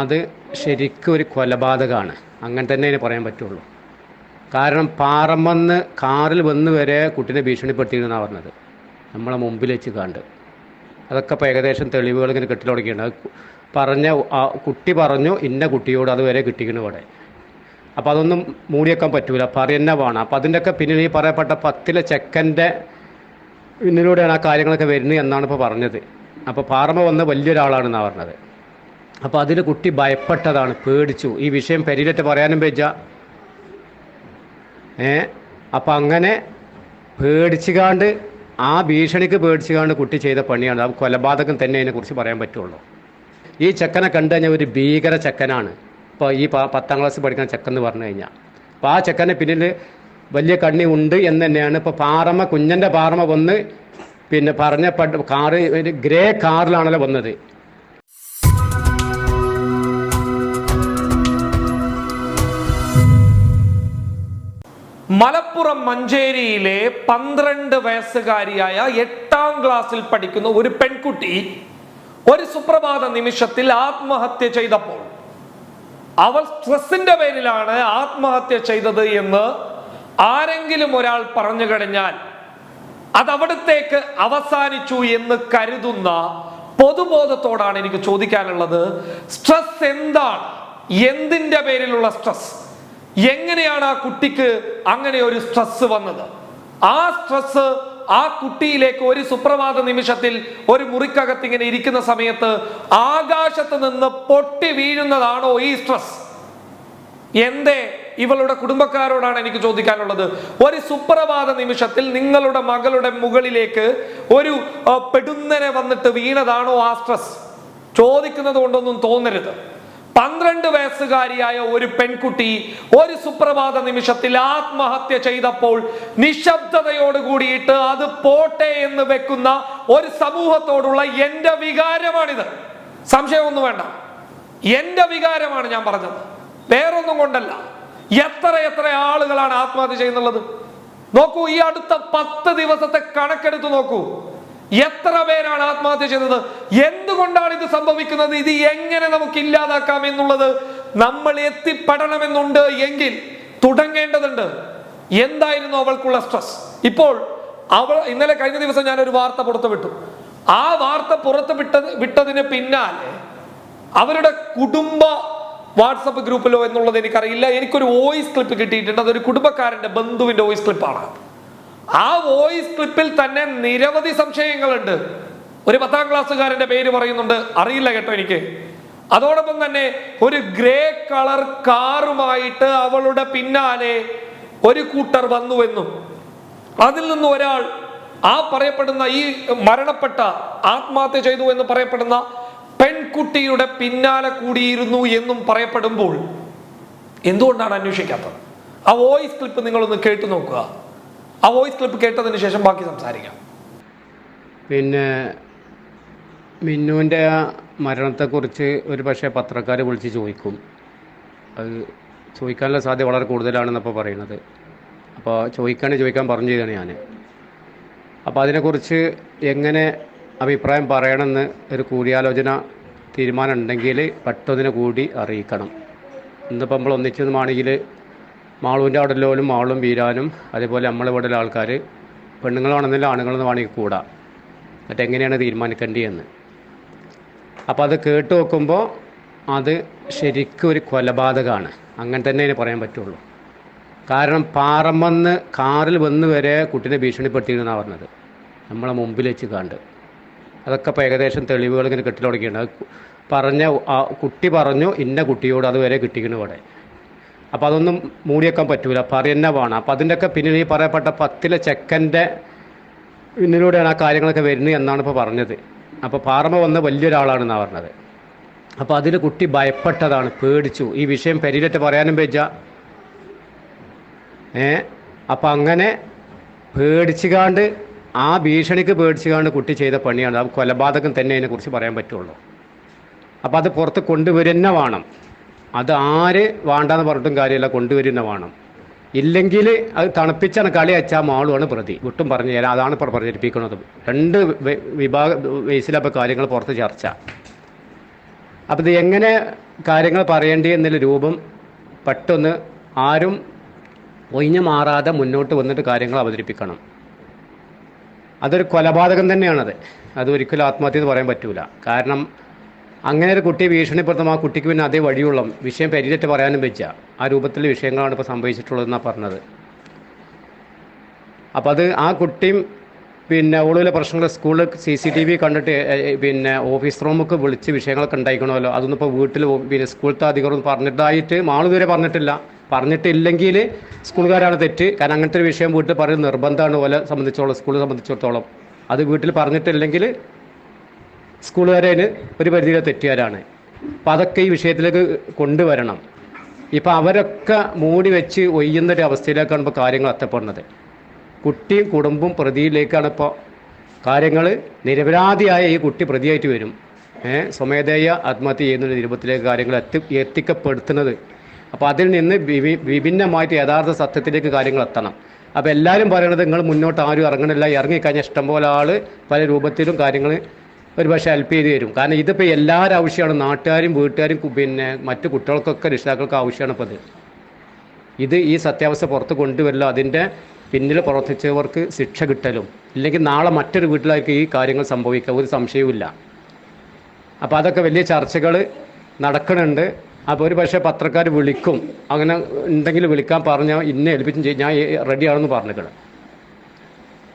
അത് ശരിക്കും ഒരു കൊലപാതകമാണ്. അങ്ങനെ തന്നെ അതിന് പറയാൻ പറ്റുള്ളൂ. കാരണം പാറമ്പന്ന് കാറിൽ വന്ന് വരെ കുട്ടീനെ ഭീഷണിപ്പെടുത്തിയിരുന്നാണ് പറഞ്ഞത്. നമ്മളെ മുമ്പിൽ വെച്ച് കണ്ട്. അതൊക്കെ ഇപ്പോൾ ഏകദേശം തെളിവുകൾ ഇങ്ങനെ കിട്ടി തുടങ്ങിയിട്ടുണ്ട്. പറഞ്ഞ കുട്ടി പറഞ്ഞു ഇന്ന കുട്ടിയോട് അതുവരെ വരെ കിട്ടിക്കണു ഇവിടെ. അപ്പോൾ അതൊന്നും മൂടിയേക്കാൻ പറ്റൂല. പറയുന്ന വേണം. അപ്പോൾ അതിന്റെയൊക്കെ പിന്നിൽ ഈ പറയപ്പെട്ട പത്തിലെ ചെക്കന്റെ പിന്നിലൂടെയാണ് ആ കാര്യങ്ങളൊക്കെ വരുന്നത് എന്നാണ് ഇപ്പോൾ പറഞ്ഞത്. അപ്പോൾ പാറമ വന്ന വലിയൊരാളാണെന്നാണ് പറഞ്ഞത്. അപ്പോൾ അതിൽ കുട്ടി ഭയപ്പെട്ടതാണ് പേടിച്ചു. ഈ വിഷയം പെരിയിലിട്ട് പറയാനും വെച്ച ഏ? അപ്പം അങ്ങനെ പേടിച്ചുകാണ്ട് ആ ഭീഷണിക്ക് പേടിച്ചുകാണ്ട് കുട്ടി ചെയ്ത പണിയാണ്. ആ കൊലപാതകം തന്നെ അതിനെക്കുറിച്ച് പറയാൻ പറ്റുള്ളൂ. ഈ ചെക്കനെ കണ്ടു കഴിഞ്ഞാൽ ഒരു ഭീകര ചെക്കനാണ്. ഇപ്പോൾ ഈ പത്താം ക്ലാസ് പഠിക്കുന്ന ചെക്കൻ എന്ന് പറഞ്ഞു കഴിഞ്ഞാൽ അപ്പോൾ ആ ചെക്കനെ പിന്നിൽ വലിയ കണ്ണി ഉണ്ട് എന്ന് തന്നെയാണ് ഇപ്പോൾ പാറമ കുഞ്ഞന്റെ പാറമ വന്ന് പിന്നെ പറഞ്ഞ കാറ് ഒരു ഗ്രേ കാറിലാണല്ലോ വന്നത്. മലപ്പുറം മഞ്ചേരിയിലെ പന്ത്രണ്ട് വയസ്സുകാരിയായ എട്ടാം ക്ലാസ്സിൽ പഠിക്കുന്ന ഒരു പെൺകുട്ടി ഒരു സുപ്രഭാത നിമിഷത്തിൽ ആത്മഹത്യ ചെയ്തപ്പോൾ അവൾ സ്ട്രെസ്സിന്റെ പേരിലാണ് ആത്മഹത്യ ചെയ്തത് എന്ന് ആരെങ്കിലും ഒരാൾ പറഞ്ഞു കഴിഞ്ഞാൽ അത് അവിടത്തേക്ക് അവസാനിച്ചു എന്ന് കരുതുന്ന പൊതുബോധത്തോടാണ് എനിക്ക് ചോദിക്കാനുള്ളത്. സ്ട്രെസ് എന്താണ്? എന്തിന്റെ പേരിലുള്ള സ്ട്രെസ്? എങ്ങനെയാണ് ആ കുട്ടിക്ക് അങ്ങനെ ഒരു സ്ട്രെസ് വന്നത്? ആ സ്ട്രെസ് ആ കുട്ടിയിലേക്ക് ഒരു സുപ്രഭാത നിമിഷത്തിൽ ഒരു മുറിക്കകത്ത് ഇങ്ങനെ ഇരിക്കുന്ന സമയത്ത് ആകാശത്ത് നിന്ന് പൊട്ടി വീഴുന്നതാണോ ഈ സ്ട്രെസ് എന്തേ? ഇവളുടെ കുടുംബക്കാരോടാണ് എനിക്ക് ചോദിക്കാനുള്ളത്. ഒരു സുപ്രഭാത നിമിഷത്തിൽ നിങ്ങളുടെ മകളുടെ മുകളിലേക്ക് ഒരു പെടുന്നനെ വന്നിട്ട് വീണതാണോ ആ സ്ട്രെസ് ചോദിക്കുന്നത് കൊണ്ടൊന്നും തോന്നരുത്. പന്ത്രണ്ട് വയസ്സുകാരിയായ ഒരു പെൺകുട്ടി ഒരു സുപ്രഭാത നിമിഷത്തിൽ ആത്മഹത്യ ചെയ്തപ്പോൾ നിശബ്ദതയോട് കൂടിയിട്ട് അത് പോട്ടെ എന്ന് വെക്കുന്ന ഒരു സമൂഹത്തോടുള്ള എന്റെ വികാരമാണിത്. സംശയമൊന്നും വേണ്ട. എന്റെ വികാരമാണ് ഞാൻ പറഞ്ഞത്. വേറൊന്നും കൊണ്ടല്ല. എത്ര എത്ര ആളുകളാണ് ആത്മഹത്യ ചെയ്യുന്നുള്ളത്? നോക്കൂ ഈ അടുത്ത പത്ത് ദിവസത്തെ കണക്കെടുത്ത് നോക്കൂ. എത്ര പേരാണ് ആത്മഹത്യ ചെയ്തത്? എന്തുകൊണ്ടാണ് ഇത് സംഭവിക്കുന്നത്? ഇത് എങ്ങനെ നമുക്ക് ഇല്ലാതാക്കാം എന്നുള്ളത് നമ്മൾ എത്തിപ്പെടണമെന്നുണ്ട് എങ്കിൽ തുടങ്ങേണ്ടതുണ്ട്. എന്തായിരുന്നു അവൾക്കുള്ള സ്ട്രെസ് ഇപ്പോൾ അവൾ ഇന്നലെ കഴിഞ്ഞ ദിവസം ഞാൻ ഒരു വാർത്ത പുറത്തുവിട്ടു ആ വാർത്ത പുറത്ത് വിട്ടത് വിട്ടതിന് പിന്നാലെ അവരുടെ കുടുംബ വാട്സപ്പ് ഗ്രൂപ്പിലോ എന്നുള്ളത് എനിക്കറിയില്ല. എനിക്കൊരു വോയിസ് ക്ലിപ്പ് കിട്ടിയിട്ടുണ്ട്. അതൊരു കുടുംബക്കാരന്റെ ബന്ധുവിന്റെ വോയിസ് ക്ലിപ്പാണ് ആ വോയിസ് ക്ലിപ്പിൽ തന്നെ നിരവധി സംശയങ്ങളുണ്ട്. ഒരു പത്താം ക്ലാസ്സുകാരന്റെ പേര് പറയുന്നുണ്ട്. അറിയില്ല കേട്ടോ എനിക്ക്. അതോടൊപ്പം തന്നെ ഒരു ഗ്രേ കളർ കാറുമായിട്ട് അവളുടെ പിന്നാലെ ഒരു കൂട്ടർ വന്നുവെന്നും അതിൽ നിന്ന് ഒരാൾ ആ പറയപ്പെടുന്ന ഈ മരണപ്പെട്ട ആത്മഹത്യ ചെയ്തു എന്ന് പറയപ്പെടുന്ന പെൺകുട്ടിയുടെ പിന്നാലെ കൂടിയിരുന്നു എന്നും പറയപ്പെടുമ്പോൾ എന്തുകൊണ്ടാണ് അന്വേഷിക്കാത്തത്? ആ വോയിസ് ക്ലിപ്പ് നിങ്ങളൊന്ന് കേട്ടു നോക്കുക. ആ വോയിസ് ക്ലിപ്പ് കേട്ടതിന് ശേഷം ബാക്കി സംസാരിക്കാം. പിന്നെ മിന്നുവിന്റെ ആ മരണത്തെക്കുറിച്ച് ഒരു പക്ഷേ പത്രക്കാർ വിളിച്ച് ചോദിക്കും. അത് ചോദിക്കാനുള്ള സാധ്യത വളരെ കൂടുതലാണെന്നപ്പോൾ പറയുന്നത്. അപ്പോൾ ചോദിക്കാണ്ട് ചോദിക്കാൻ പറഞ്ഞു ചെയ്താണ് ഞാൻ. അപ്പോൾ അതിനെക്കുറിച്ച് എങ്ങനെ അഭിപ്രായം പറയണമെന്ന് ഒരു കൂടിയാലോചന തീരുമാനം ഉണ്ടെങ്കിൽ പെട്ടെന്ന് കൂടി അറിയിക്കണം. ഇന്നിപ്പോൾ നമ്മൾ ഒന്നിച്ചതുമാണെങ്കിൽ മാളുവിന്റെ അവിടെ ലോലും മാളും വീരാനും അതേപോലെ നമ്മളിവിടെ ഉള്ള ആൾക്കാർ പെണ്ണുങ്ങളാണെന്നില്ല ആണുങ്ങളെന്ന് വേണമെങ്കിൽ കൂടാം. എന്നിട്ട് എങ്ങനെയാണ് തീരുമാനിക്കേണ്ടതെന്ന്. അപ്പോൾ അത് കേട്ട് നോക്കുമ്പോൾ അത് ശരിക്കും ഒരു കൊലപാതകമാണ്. അങ്ങനെ തന്നെ അതിന് പറയാൻ പറ്റുള്ളൂ. കാരണം പാറമ്പന്ന് കാറിൽ വന്ന് വരെ കുട്ടീനെ ഭീഷണിപ്പെടുത്തിയിരുന്നാണ് പറഞ്ഞത്. നമ്മളെ മുമ്പിൽ വെച്ച് കണ്ട്. അതൊക്കെ ഇപ്പോൾ ഏകദേശം തെളിവുകൾ ഇങ്ങനെ കിട്ടി തുടങ്ങിയിട്ടുണ്ട്. പറഞ്ഞ കുട്ടി പറഞ്ഞു ഇന്ന കുട്ടിയോട് അതുവരെ കിട്ടിക്കണു ഇവിടെ. അപ്പോൾ അതൊന്നും മൂടിയേക്കാൻ പറ്റൂല. പറയുന്ന വേണം. അപ്പോൾ അതിന്റെയൊക്കെ പിന്നിൽ ഈ പറയപ്പെട്ട പത്തിലെ ചെക്കന്റെ പിന്നിലൂടെയാണ് ആ കാര്യങ്ങളൊക്കെ വരുന്നത് എന്നാണ് ഇപ്പോൾ പറഞ്ഞത്. അപ്പോൾ പാറമ വന്ന വലിയൊരാളാണെന്നാണ് പറഞ്ഞത്. അപ്പോൾ അതിൽ കുട്ടി ഭയപ്പെട്ടതാണ് പേടിച്ചു. ഈ വിഷയം പെരിയിലിട്ട് പറയാനും വെച്ച ഏ? അപ്പം അങ്ങനെ പേടിച്ചുകാണ്ട് ആ ഭീഷണിക്ക് പേടിച്ചുകാണ്ട് കുട്ടി ചെയ്ത പണിയാണ്. അത് കൊലപാതകം തന്നെ അതിനെക്കുറിച്ച് പറയാൻ പറ്റുള്ളൂ. അപ്പോൾ അത് പുറത്ത് കൊണ്ടുവരുന്ന വേണം. അത് ആര് വേണ്ടെന്ന് പറഞ്ഞിട്ടും കാര്യമില്ല കൊണ്ടുവരുന്ന വേണം. ഇല്ലെങ്കിൽ അത് തണുപ്പിച്ചാണ് കളി അയച്ചാൽ മാളുമാണ് പ്രതി. വിട്ടും പറഞ്ഞു തരാം അതാണ് ഇപ്പോൾ പ്രചരിപ്പിക്കുന്നത്. രണ്ട് വിഭാഗ ബേസിലപ്പോൾ കാര്യങ്ങൾ പുറത്ത് ചർച്ച. അപ്പോൾ ഇത് എങ്ങനെ കാര്യങ്ങൾ പറയേണ്ടി എന്നുള്ള രൂപം പെട്ടെന്ന് ആരും ഒഴിഞ്ഞു മാറാതെ മുന്നോട്ട് വന്നിട്ട് കാര്യങ്ങൾ അവതരിപ്പിക്കണം. അതൊരു കൊലപാതകം തന്നെയാണത്. അത് ഒരിക്കലും ആത്മഹത്യ എന്ന് പറയാൻ പറ്റൂല. കാരണം അങ്ങനെ ഒരു കുട്ടിയെ ഭീഷണിപ്പെടുത്തും ആ കുട്ടിക്ക് പിന്നെ അതേ വഴിയുള്ള. വിഷയം പരിചയറ്റ് പറയാനും വെച്ച. ആ രൂപത്തിൽ വിഷയങ്ങളാണ് ഇപ്പോൾ സംഭവിച്ചിട്ടുള്ളതെന്നാണ് പറഞ്ഞത്. അപ്പം അത് ആ കുട്ടിയും പിന്നെ ഓളിലെ പ്രശ്നങ്ങൾ സ്കൂളിൽ സി സി ടി വി കണ്ടിട്ട് പിന്നെ ഓഫീസ് റൂമൊക്കെ വിളിച്ച് വിഷയങ്ങളൊക്കെ ഉണ്ടായിക്കണമല്ലോ. അതൊന്നും ഇപ്പോൾ വീട്ടിൽ പിന്നെ സ്കൂളത്തെ അധികൃതർ പറഞ്ഞിട്ടായിട്ട് മാൾ ഇതുവരെ പറഞ്ഞിട്ടില്ല. പറഞ്ഞിട്ടില്ലെങ്കിൽ സ്കൂളുകാരാണ് തെറ്റ്. കാരണം അങ്ങനത്തെ ഒരു വിഷയം വീട്ടിൽ പറയുന്നത് നിർബന്ധമാണ്. ഓലെ സംബന്ധിച്ചോളം സ്കൂളിനെ സംബന്ധിച്ചിടത്തോളം. അത് വീട്ടിൽ പറഞ്ഞിട്ടില്ലെങ്കിൽ സ്കൂളുകാരതിന് ഒരു പരിധിയിലെ തെറ്റുകാരാണ് അപ്പം അതൊക്കെ ഈ വിഷയത്തിലേക്ക് കൊണ്ടുവരണം. ഇപ്പം അവരൊക്കെ മൂടി വെച്ച് ഒയ്യുന്ന ഒരു അവസ്ഥയിലേക്കാണ് ഇപ്പോൾ കാര്യങ്ങൾ എത്തപ്പെടുന്നത്. കുട്ടിയും കുടുംബവും പ്രതിയിലേക്കാണ് ഇപ്പോൾ കാര്യങ്ങൾ നിരപരാധിയായ ഈ കുട്ടി പ്രതിയായിട്ട് വരും. സ്വമേധയ ആത്മഹത്യ ചെയ്യുന്ന ഒരു രൂപത്തിലേക്ക് കാര്യങ്ങൾ എത്തി എത്തിക്കപ്പെടുത്തുന്നത്. അപ്പോൾ അതിൽ നിന്ന് വിഭിന്നമായിട്ട് യഥാർത്ഥ സത്യത്തിലേക്ക് കാര്യങ്ങൾ എത്തണം. അപ്പോൾ എല്ലാവരും പറയണത് നിങ്ങൾ മുന്നോട്ട് ആരും ഇറങ്ങണില്ല. ഇറങ്ങിക്കഴിഞ്ഞാൽ ഇഷ്ടംപോലെ ആൾ പല രൂപത്തിലും കാര്യങ്ങൾ ഒരു പക്ഷേ ഹെൽപ്പ് ചെയ്ത് തരും. കാരണം ഇതിപ്പോൾ എല്ലാവരും ആവശ്യമാണ്. നാട്ടുകാരും വീട്ടുകാരും പിന്നെ മറ്റു കുട്ടികൾക്കൊക്കെ രക്ഷിതാക്കൾക്ക് ആവശ്യമാണ് ഇപ്പോൾ ഇത്. ഇത് ഈ സത്യാവസ്ഥ പുറത്ത് കൊണ്ടുവരലോ അതിന്റെ പിന്നിൽ പ്രവർത്തിച്ചവർക്ക് ശിക്ഷ കിട്ടലും. ഇല്ലെങ്കിൽ നാളെ മറ്റൊരു വീട്ടിലായിരിക്കും ഈ കാര്യങ്ങൾ സംഭവിക്കുക. ഒരു സംശയവുമില്ല അപ്പോൾ അതൊക്കെ വലിയ ചർച്ചകൾ നടക്കുന്നുണ്ട് അപ്പോൾ ഒരു പക്ഷേ പത്രക്കാർ വിളിക്കും. അങ്ങനെ എന്തെങ്കിലും വിളിക്കാൻ പറഞ്ഞാൽ ഇന്നെ ഏൽപ്പിച്ചും ചെയ്യും. ഞാൻ റെഡിയാണെന്ന് പറഞ്ഞിട്ടുണ്ട്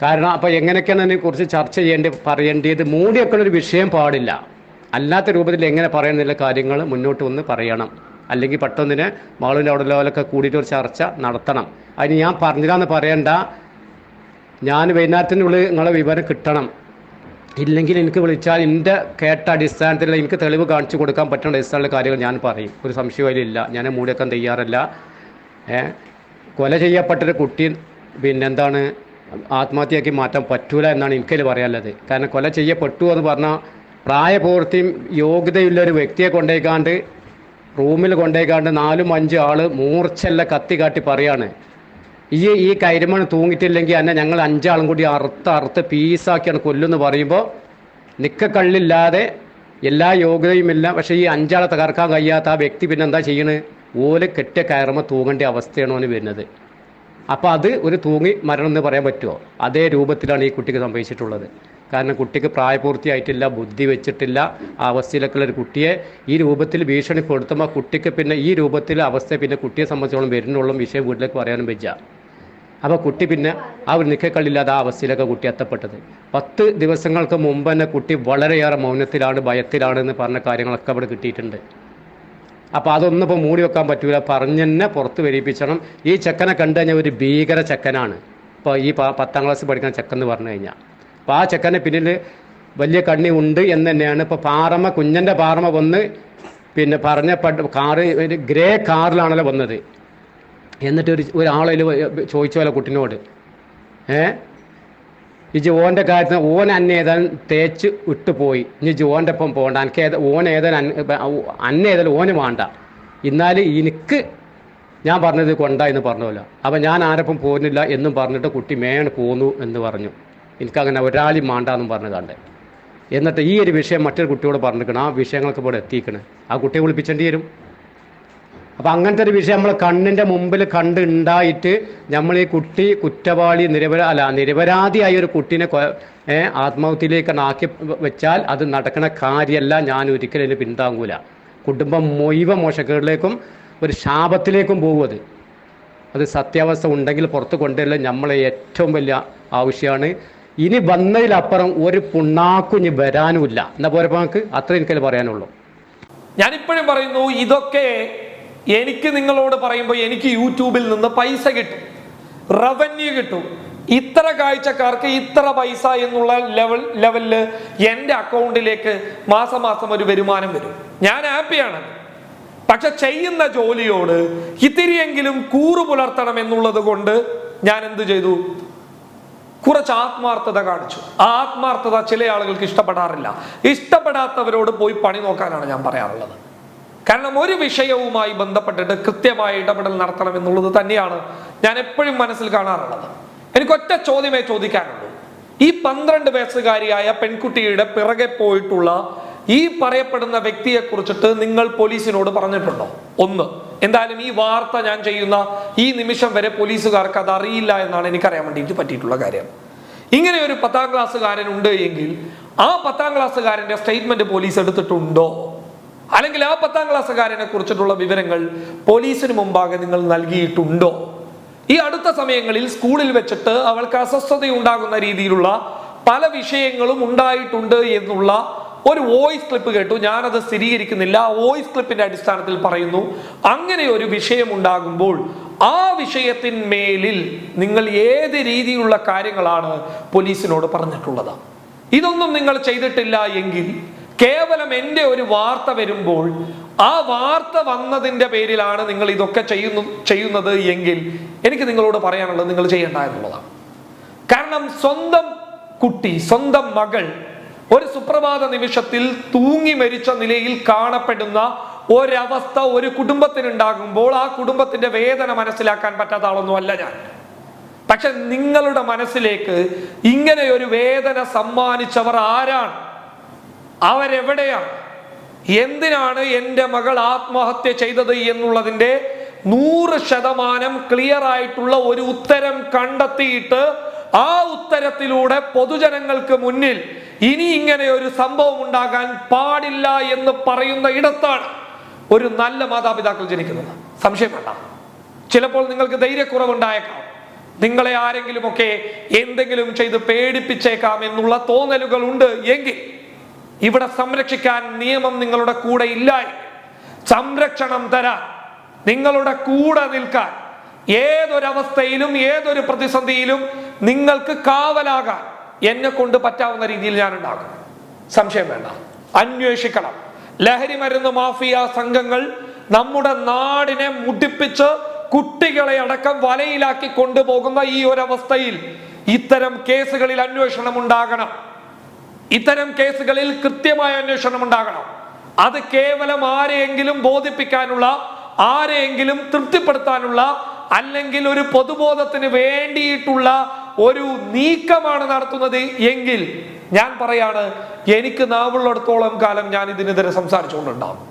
കാരണം അപ്പോൾ എങ്ങനെയൊക്കെയാണ് അതിനെക്കുറിച്ച് ചർച്ച ചെയ്യേണ്ടി പറയേണ്ടത് മൂടിയൊക്കെ ഒരു വിഷയം പാടില്ല. അല്ലാത്ത രൂപത്തിൽ എങ്ങനെ പറയുന്നില്ല കാര്യങ്ങൾ മുന്നോട്ട് വന്ന് പറയണം. അല്ലെങ്കിൽ പെട്ടെന്നിന് മാളുവിന്റെ അവിടെ ലെവലൊക്കെ കൂടിയിട്ട് ഒരു ചർച്ച നടത്തണം. അതിന് ഞാൻ പറഞ്ഞില്ലാന്ന് പറയണ്ട. ഞാൻ വൈകുന്നേരത്തിനുള്ളിൽ നിങ്ങളെ വിവരം കിട്ടണം. ഇല്ലെങ്കിൽ എനിക്ക് വിളിച്ചാൽ എന്റെ കേട്ട അടിസ്ഥാനത്തിൽ എനിക്ക് തെളിവ് കാണിച്ചു കൊടുക്കാൻ പറ്റുന്ന അടിസ്ഥാനത്തിലുള്ള കാര്യങ്ങൾ ഞാൻ പറയും. ഒരു സംശയം അതിലില്ല ഞാൻ മൂടിയൊക്കെ തയ്യാറല്ല. കൊല ചെയ്യപ്പെട്ടൊരു കുട്ടി പിന്നെന്താണ് ആത്മഹത്യയാക്കി മാറ്റാൻ പറ്റൂല എന്നാണ് എനിക്കതിൽ പറയാനുള്ളത്. കാരണം കൊല ചെയ്യപ്പെട്ടു എന്ന് പറഞ്ഞാൽ പ്രായപൂർത്തിയും യോഗ്യതയുള്ള ഒരു വ്യക്തിയെ കൊണ്ടേക്കാണ്ട് റൂമിൽ കൊണ്ടേക്കാണ്ട് നാലും അഞ്ചും ആൾ മൂർച്ചല്ല കത്തി കാട്ടി പറയാണ്. ഈ ഈ കരിമണ് തൂങ്ങിയിട്ടില്ലെങ്കിൽ എന്നെ ഞങ്ങൾ അഞ്ചാളും കൂടി അറുത്ത് അറുത്ത് പീസാക്കിയാണ് കൊല്ലുമെന്ന് പറയുമ്പോൾ നിക്കക്കള്ളില്ലാതെ എല്ലാ യോഗ്യതയുമില്ല പക്ഷേ ഈ അഞ്ചാളെ തകർക്കാൻ കഴിയാത്ത ആ വ്യക്തി പിന്നെ എന്താ ചെയ്യണത് ഓൽ കെട്ടിയ കയറുമ്പോൾ തൂങ്ങേണ്ട അവസ്ഥയാണ് അവന് വരുന്നത്. അപ്പോൾ അത് ഒരു തൂങ്ങി മരണം എന്ന് പറയാൻ പറ്റുമോ? അതേ രൂപത്തിലാണ് ഈ കുട്ടിക്ക് സംഭവിച്ചിട്ടുള്ളത്. കാരണം കുട്ടിക്ക് പ്രായപൂർത്തിയായിട്ടില്ല ബുദ്ധി വെച്ചിട്ടില്ല ആ അവസ്ഥയിലൊക്കെയുള്ള ഒരു കുട്ടിയെ ഈ രൂപത്തിൽ ഭീഷണിപ്പെടുത്തുമ്പോൾ കുട്ടിക്ക് പിന്നെ ഈ രൂപത്തിൽ അവസ്ഥ പിന്നെ കുട്ടിയെ സംബന്ധിച്ചോളം വരുന്നുള്ള വിഷയം വീട്ടിലേക്ക് പറയാനും വെച്ച അപ്പോൾ കുട്ടി പിന്നെ ആ ഒരു നിക്കക്കള്ളില്ലാതെ ആ അവസ്ഥയിലൊക്കെ കുട്ടി എത്തപ്പെട്ടത്. പത്ത് ദിവസങ്ങൾക്ക് മുമ്പ് തന്നെ കുട്ടി വളരെയേറെ മൗനത്തിലാണ് ഭയത്തിലാണ് എന്ന് പറഞ്ഞ കാര്യങ്ങളൊക്കെ അവിടെ കിട്ടിയിട്ടുണ്ട്. അപ്പോൾ അതൊന്നും ഇപ്പോൾ മൂടി വെക്കാൻ പറ്റൂല. പറഞ്ഞു തന്നെ പുറത്ത് വരിപ്പിച്ചണം ഈ ചെക്കനെ കണ്ടു കഴിഞ്ഞാൽ ഒരു ഭീകര ചെക്കനാണ്. ഇപ്പോൾ ഈ പത്താം ക്ലാസ് പഠിക്കുന്ന ചെക്കൻ എന്ന് പറഞ്ഞു കഴിഞ്ഞാൽ അപ്പോൾ ആ ചെക്കന്റെ പിന്നിൽ വലിയ കണ്ണി ഉണ്ട് എന്ന് തന്നെയാണ് ഇപ്പോൾ പാറമ കുഞ്ഞന്റെ പാറമ വന്ന് പിന്നെ പറഞ്ഞ കാറ് ഒരു ഗ്രേ കാറിലാണല്ലോ വന്നത്. എന്നിട്ട് ഒരു ഒരാളതിൽ ചോദിച്ച പോലെ കുട്ടിനോട്. ഏ? ഈ ജോന്റെ കാര്യത്തിൽ ഓൻ അന്നേതാൻ തേച്ച് വിട്ടുപോയി ഇനി ജോന്റെ ഒപ്പം പോകണ്ട എനിക്ക് ഏത ഓൻ ഏതാൻ അന്നേതാൽ ഓന് വേണ്ട. എന്നാൽ എനിക്ക് ഞാൻ പറഞ്ഞത് കൊണ്ട എന്ന് പറഞ്ഞല്ലോ അപ്പം ഞാൻ ആരപ്പം പോകുന്നില്ല എന്നും പറഞ്ഞിട്ട് കുട്ടി മേണ് പോന്നു എന്ന് പറഞ്ഞു. എനിക്കങ്ങനെ ഒരാളും വേണ്ടാന്നും പറഞ്ഞു കണ്ട്. എന്നിട്ട് ഈ ഒരു വിഷയം മറ്റൊരു കുട്ടിയോട് പറഞ്ഞിരിക്കണം. ആ വിഷയങ്ങൾക്ക് ഇവിടെ എത്തിക്കണം ആ കുട്ടിയെ വിളിപ്പിച്ചേണ്ടി വരും. അപ്പം അങ്ങനത്തെ ഒരു വിഷയം നമ്മൾ കണ്ണിന്റെ മുമ്പിൽ കണ്ടുണ്ടായിട്ട് നമ്മൾ ഈ കുട്ടി കുറ്റവാളി നിരപരാ അല്ല നിരപരാധിയായ ഒരു കുട്ടീനെ ആത്മഹത്യയിലേക്ക് ആക്കി വെച്ചാൽ അത് നടക്കുന്ന കാര്യമല്ല ഞാൻ ഒരിക്കലും അതിന് പിന്താങ്ങൂല. കുടുംബം മുഴുവൻ മോശക്കേടിലേക്കും ഒരു ശാപത്തിലേക്കും പോകും അത്. അത് സത്യാവസ്ഥ ഉണ്ടെങ്കിൽ പുറത്ത് കൊണ്ടുവരില്ല നമ്മളെ ഏറ്റവും വലിയ ആവശ്യമാണ് ഇനി വന്നതിലപ്പുറം ഒരു പുണ്ണാക്കും ഇനി വരാനുമില്ല. എന്നാ പോരപ്പോ നമുക്ക്? അത്ര എനിക്കത് പറയാനുള്ളൂ. ഞാനിപ്പോഴും പറയുന്നു ഇതൊക്കെ എനിക്ക് നിങ്ങളോട് പറയുമ്പോൾ എനിക്ക് യൂട്യൂബിൽ നിന്ന് പൈസ കിട്ടും. റവന്യൂ കിട്ടും. ഇത്ര കാഴ്ചക്കാർക്ക് ഇത്ര പൈസ എന്നുള്ള ലെവൽ ലെവലിൽ എന്റെ അക്കൗണ്ടിലേക്ക് മാസം മാസം ഒരു വരുമാനം വരും. ഞാൻ ഹാപ്പിയാണ് പക്ഷെ ചെയ്യുന്ന ജോലിയോട് ഇത്തിരിയെങ്കിലും കൂറു പുലർത്തണം എന്നുള്ളത് കൊണ്ട് ഞാൻ എന്ത് ചെയ്തു? കുറച്ച് ആത്മാർത്ഥത കാണിച്ചു. ആത്മാർത്ഥത ചില ആളുകൾക്ക് ഇഷ്ടപ്പെടാറില്ല. ഇഷ്ടപ്പെടാത്തവരോട് പോയി പണി നോക്കാനാണ് ഞാൻ പറയാറുള്ളത്. കാരണം ഒരു വിഷയവുമായി ബന്ധപ്പെട്ടിട്ട് കൃത്യമായ ഇടപെടൽ നടത്തണം എന്നുള്ളത് തന്നെയാണ് ഞാൻ എപ്പോഴും മനസ്സിൽ കാണാറുള്ളത്. എനിക്ക് ഒറ്റ ചോദ്യമേ ചോദിക്കാനുള്ളൂ. ഈ പന്ത്രണ്ട് വയസ്സുകാരിയായ പെൺകുട്ടിയുടെ പിറകെ പോയിട്ടുള്ള ഈ പറയപ്പെടുന്ന വ്യക്തിയെ കുറിച്ചിട്ട് നിങ്ങൾ പോലീസിനോട് പറഞ്ഞിട്ടുണ്ടോ? ഒന്ന് എന്തായാലും ഈ വാർത്ത ഞാൻ ചെയ്യുന്ന ഈ നിമിഷം വരെ പോലീസുകാർക്ക് അത് അറിയില്ല എന്നാണ് എനിക്കറിയാൻ വേണ്ടിയിട്ട് പറ്റിയിട്ടുള്ള കാര്യം. ഇങ്ങനെ ഒരു പത്താം ക്ലാസ്സുകാരൻ ഉണ്ട് എങ്കിൽ ആ പത്താം ക്ലാസ്സുകാരന്റെ സ്റ്റേറ്റ്മെന്റ് പോലീസ് എടുത്തിട്ടുണ്ടോ? അല്ലെങ്കിൽ ആ പത്താം ക്ലാസ്സുകാരനെ കുറിച്ചിട്ടുള്ള വിവരങ്ങൾ പോലീസിന് മുമ്പാകെ നിങ്ങൾ നൽകിയിട്ടുണ്ടോ? ഈ അടുത്ത സമയങ്ങളിൽ സ്കൂളിൽ വെച്ചിട്ട് അവൾക്ക് അസ്വസ്ഥത ഉണ്ടാകുന്ന രീതിയിലുള്ള പല വിഷയങ്ങളും ഉണ്ടായിട്ടുണ്ട് എന്നുള്ള ഒരു വോയിസ് ക്ലിപ്പ് കേട്ടു. ഞാനത് സ്ഥിരീകരിക്കുന്നില്ല. വോയിസ് ക്ലിപ്പിന്റെ അടിസ്ഥാനത്തിൽ പറയുന്നു അങ്ങനെ ഒരു വിഷയം ഉണ്ടാകുമ്പോൾ ആ വിഷയത്തിന്മേലിൽ നിങ്ങൾ ഏത് രീതിയിലുള്ള കാര്യങ്ങളാണ് പോലീസിനോട് പറഞ്ഞിട്ടുള്ളത്? ഇതൊന്നും നിങ്ങൾ ചെയ്തിട്ടില്ല എങ്കിൽ കേവലം എന്റെ ഒരു വാർത്ത വരുമ്പോൾ ആ വാർത്ത വന്നതിന്റെ പേരിലാണ് നിങ്ങൾ ഇതൊക്കെ ചെയ്യുന്നു ചെയ്യുന്നത് എങ്കിൽ എനിക്ക് നിങ്ങളോട് പറയാനുള്ളത് നിങ്ങൾ ചെയ്യേണ്ട എന്നുള്ളതാണ്. കാരണം സ്വന്തം കുട്ടി സ്വന്തം മകൾ ഒരു സുപ്രഭാത നിമിഷത്തിൽ തൂങ്ങി മരിച്ച നിലയിൽ കാണപ്പെടുന്ന ഒരവസ്ഥ ഒരു കുടുംബത്തിനുണ്ടാകുമ്പോൾ ആ കുടുംബത്തിന്റെ വേദന മനസ്സിലാക്കാൻ പറ്റാത്ത ആളൊന്നും അല്ല ഞാൻ. പക്ഷെ നിങ്ങളുടെ മനസ്സിലേക്ക് ഇങ്ങനെ ഒരു വേദന സമ്മാനിച്ചവർ ആരാണ്? അവരെവിടെയാണ് എന്തിനാണ് എന്റെ മകൾ ആത്മഹത്യ ചെയ്തത് എന്നുള്ളതിന്റെ നൂറ് ശതമാനം ക്ലിയർ ആയിട്ടുള്ള ഒരു ഉത്തരം കണ്ടെത്തിയിട്ട് ആ ഉത്തരത്തിലൂടെ പൊതുജനങ്ങൾക്ക് മുന്നിൽ ഇനി ഇങ്ങനെ ഒരു സംഭവം ഉണ്ടാകാൻ പാടില്ല എന്ന് പറയുന്ന ഇടത്താണ് ഒരു നല്ല മാതാപിതാക്കൾ ജനിക്കുന്നത്. സംശയം വേണ്ട. ചിലപ്പോൾ നിങ്ങൾക്ക് ധൈര്യക്കുറവുണ്ടായേക്കാം. നിങ്ങളെ ആരെങ്കിലുമൊക്കെ എന്തെങ്കിലും ചെയ്ത് പേടിപ്പിച്ചേക്കാം എന്നുള്ള തോന്നലുകൾ ഉണ്ട് എങ്കിൽ ഇവിടെ സംരക്ഷിക്കാൻ നിയമം നിങ്ങളുടെ കൂടെ ഇല്ല സംരക്ഷണം തരാൻ നിങ്ങളുടെ കൂടെ നിൽക്കാൻ ഏതൊരവസ്ഥയിലും ഏതൊരു പ്രതിസന്ധിയിലും നിങ്ങൾക്ക് കാവലാകാൻ എന്നെ കൊണ്ട് പറ്റാവുന്ന രീതിയിൽ ഞാൻ ഉണ്ടാകും സംശയം വേണ്ട. അന്വേഷിക്കണം. ലഹരി മരുന്ന് മാഫിയ സംഘങ്ങൾ നമ്മുടെ നാടിനെ മുടിപ്പിച്ച് കുട്ടികളെ അടക്കം വലയിലാക്കി കൊണ്ടുപോകുന്ന ഈ ഒരവസ്ഥയിൽ ഇത്തരം കേസുകളിൽ അന്വേഷണം ഉണ്ടാകണം. ഇത്തരം കേസുകളിൽ കൃത്യമായ അന്വേഷണം ഉണ്ടാകണം. അത് കേവലം ആരെയെങ്കിലും ബോധിപ്പിക്കാനുള്ള ആരെയെങ്കിലും തൃപ്തിപ്പെടുത്താനുള്ള അല്ലെങ്കിൽ ഒരു പൊതുബോധത്തിന് വേണ്ടിയിട്ടുള്ള ഒരു നീക്കമാണ് നടത്തുന്നത് എങ്കിൽ ഞാൻ പറയാണ് എനിക്ക് നാവുള്ളടത്തോളം കാലം ഞാൻ ഇതിനെതിരെ സംസാരിച്ചുകൊണ്ടുണ്ടാവും.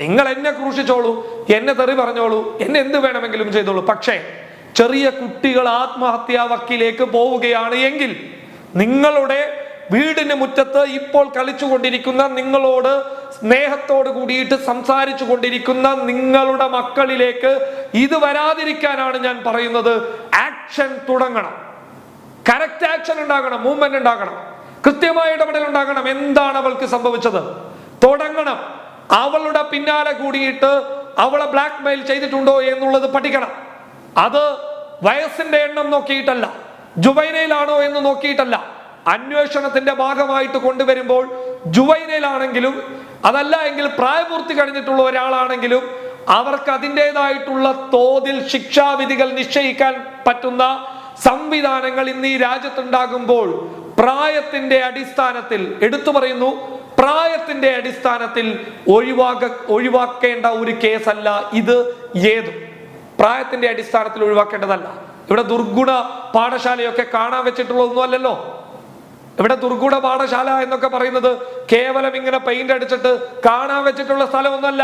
നിങ്ങൾ എന്നെ ക്രൂശിച്ചോളൂ എന്നെ തെറി പറഞ്ഞോളൂ എന്നെ എന്ത് വേണമെങ്കിലും ചെയ്തോളൂ. പക്ഷേ ചെറിയ കുട്ടികൾ ആത്മഹത്യാ വക്കിലേക്ക് പോവുകയാണ് എങ്കിൽ നിങ്ങളുടെ വീടിന് മുറ്റത്ത് ഇപ്പോൾ കളിച്ചുകൊണ്ടിരിക്കുന്ന നിങ്ങളോട് സ്നേഹത്തോട് കൂടിയിട്ട് സംസാരിച്ചു കൊണ്ടിരിക്കുന്ന നിങ്ങളുടെ മക്കളിലേക്ക് ഇത് വരാതിരിക്കാനാണ് ഞാൻ പറയുന്നത്. ആക്ഷൻ തുടങ്ങണം. കറക്റ്റ് ആക്ഷൻ ഉണ്ടാകണം. മൂവ്മെന്റ് ഉണ്ടാകണം. കൃത്യമായ ഇടപെടൽ ഉണ്ടാകണം. എന്താണ് അവൾക്ക് സംഭവിച്ചത്? തുടങ്ങണം. അവളുടെ പിന്നാലെ കൂടിയിട്ട് അവളെ ബ്ലാക്ക് മെയിൽ ചെയ്തിട്ടുണ്ടോ എന്നുള്ളത് പഠിക്കണം. അത് വയസ്സിന്റെ എണ്ണം നോക്കിയിട്ടല്ല. ജുവൈനയിലാണോ എന്ന് നോക്കിയിട്ടല്ല. അന്വേഷണത്തിന്റെ ഭാഗമായിട്ട് കൊണ്ടുവരുമ്പോൾ ജുവൈനയിലാണെങ്കിലും അതല്ല എങ്കിൽ പ്രായപൂർത്തി കഴിഞ്ഞിട്ടുള്ള ഒരാളാണെങ്കിലും അവർക്ക് അതിന്റെതായിട്ടുള്ള തോതിൽ ശിക്ഷാവിധികൾ നിശ്ചയിക്കാൻ പറ്റുന്ന സംവിധാനങ്ങൾ ഇന്ന് ഈ രാജ്യത്തുണ്ടാകുമ്പോൾ പ്രായത്തിന്റെ അടിസ്ഥാനത്തിൽ എടുത്തു പറയുന്നു പ്രായത്തിന്റെ അടിസ്ഥാനത്തിൽ ഒഴിവാക്ക ഒഴിവാക്കേണ്ട ഒരു കേസല്ല ഇത് ഏതും. പ്രായത്തിന്റെ അടിസ്ഥാനത്തിൽ ഒഴിവാക്കേണ്ടതല്ല. ഇവിടെ ദുർഗുണ പാഠശാലയൊക്കെ കാണാൻ വെച്ചിട്ടുള്ളതൊന്നും അല്ലല്ലോ. ഇവിടെ തുർക്കൂട പാഠശാല എന്നൊക്കെ പറയുന്നത് കേവലം ഇങ്ങനെ പെയിന്റ് അടിച്ചിട്ട് കാണാൻ വെച്ചിട്ടുള്ള സ്ഥലമൊന്നല്ല.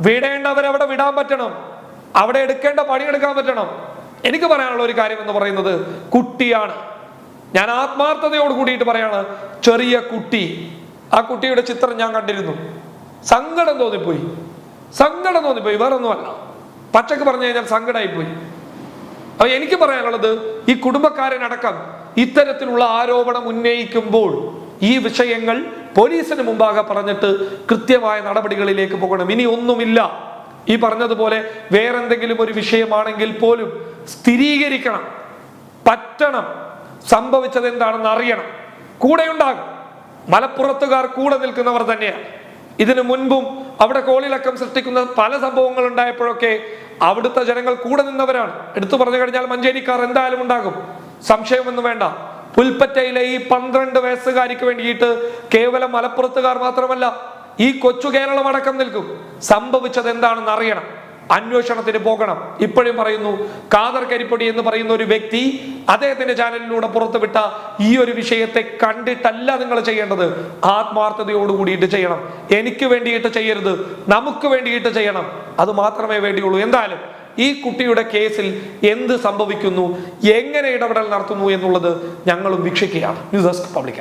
വിടേണ്ടവരെ അവിടെ വിടാൻ പറ്റണം. അവിടെ എടുക്കേണ്ട പണിയെടുക്കാൻ പറ്റണം. എനിക്ക് പറയാനുള്ള ഒരു കാര്യം എന്ന് പറയുന്നത് കുട്ടിയാണ്. ഞാൻ ആത്മാർത്ഥതയോട് കൂടിയിട്ട് പറയാണ് ചെറിയ കുട്ടി. ആ കുട്ടിയുടെ ചിത്രം ഞാൻ കണ്ടിരുന്നു. സങ്കടം തോന്നിപ്പോയി. സങ്കടം തോന്നിപ്പോയി. വേറെ ഒന്നുമല്ല പച്ചക്ക് പറഞ്ഞു കഴിഞ്ഞാൽ സങ്കടമായി പോയി അപ്പൊ എനിക്ക് പറയാനുള്ളത് ഈ കുടുംബക്കാരനടക്കം ഇത്തരത്തിലുള്ള ആരോപണം ഉന്നയിക്കുമ്പോൾ ഈ വിഷയങ്ങൾ പോലീസിന് മുമ്പാകെ പറഞ്ഞിട്ട് കൃത്യമായ നടപടികളിലേക്ക് പോകണം. ഇനി ഒന്നുമില്ല. ഈ പറഞ്ഞതുപോലെ വേറെന്തെങ്കിലും ഒരു വിഷയമാണെങ്കിൽ പോലും സ്ഥിരീകരിക്കണം. പറ്റണം. സംഭവിച്ചത് എന്താണെന്ന് അറിയണം. കൂടെ ഉണ്ടാകും മലപ്പുറത്തുകാർ കൂടെ നിൽക്കുന്നവർ തന്നെയാണ്. ഇതിനു മുൻപും അവിടെ കോളിളക്കം സൃഷ്ടിക്കുന്ന പല സംഭവങ്ങൾ ഉണ്ടായപ്പോഴൊക്കെ അവിടുത്തെ ജനങ്ങൾ കൂടെ നിന്നവരാണ്. എടുത്തു പറഞ്ഞു കഴിഞ്ഞാൽ മഞ്ചേരിക്കാർ എന്തായാലും ഉണ്ടാകും. സംശയമൊന്നും വേണ്ട. പുൽപ്പറ്റയിലെ ഈ പന്ത്രണ്ട് വയസ്സുകാരിക്ക് വേണ്ടിയിട്ട് കേവലം മലപ്പുറത്തുകാർ മാത്രമല്ല ഈ കൊച്ചു കേരളം അടക്കം നിൽക്കും. സംഭവിച്ചത് എന്താണെന്ന് അറിയണം. അന്വേഷണത്തിന് പോകണം. ഇപ്പോഴും പറയുന്നു കാതർ കരിപ്പൊടി എന്ന് പറയുന്ന ഒരു വ്യക്തി അദ്ദേഹത്തിന്റെ ചാനലിലൂടെ പുറത്തുവിട്ട ഈ ഒരു വിഷയത്തെ കണ്ടിട്ടല്ല നിങ്ങൾ ചെയ്യേണ്ടത്. ആത്മാർത്ഥതയോട് കൂടിയിട്ട് ചെയ്യണം. എനിക്ക് വേണ്ടിയിട്ട് ചെയ്യരുത്. നമുക്ക് വേണ്ടിയിട്ട് ചെയ്യണം. അത് മാത്രമേ വേണ്ടിയുള്ളൂ. എന്തായാലും ഈ കുട്ടിയുടെ കേസിൽ എന്ത് സംഭവിക്കുന്നു? എങ്ങനെ ഇടപെടൽ നടത്തുന്നു എന്നുള്ളത് ഞങ്ങളും വീക്ഷിക്കുകയാണ്. News desk public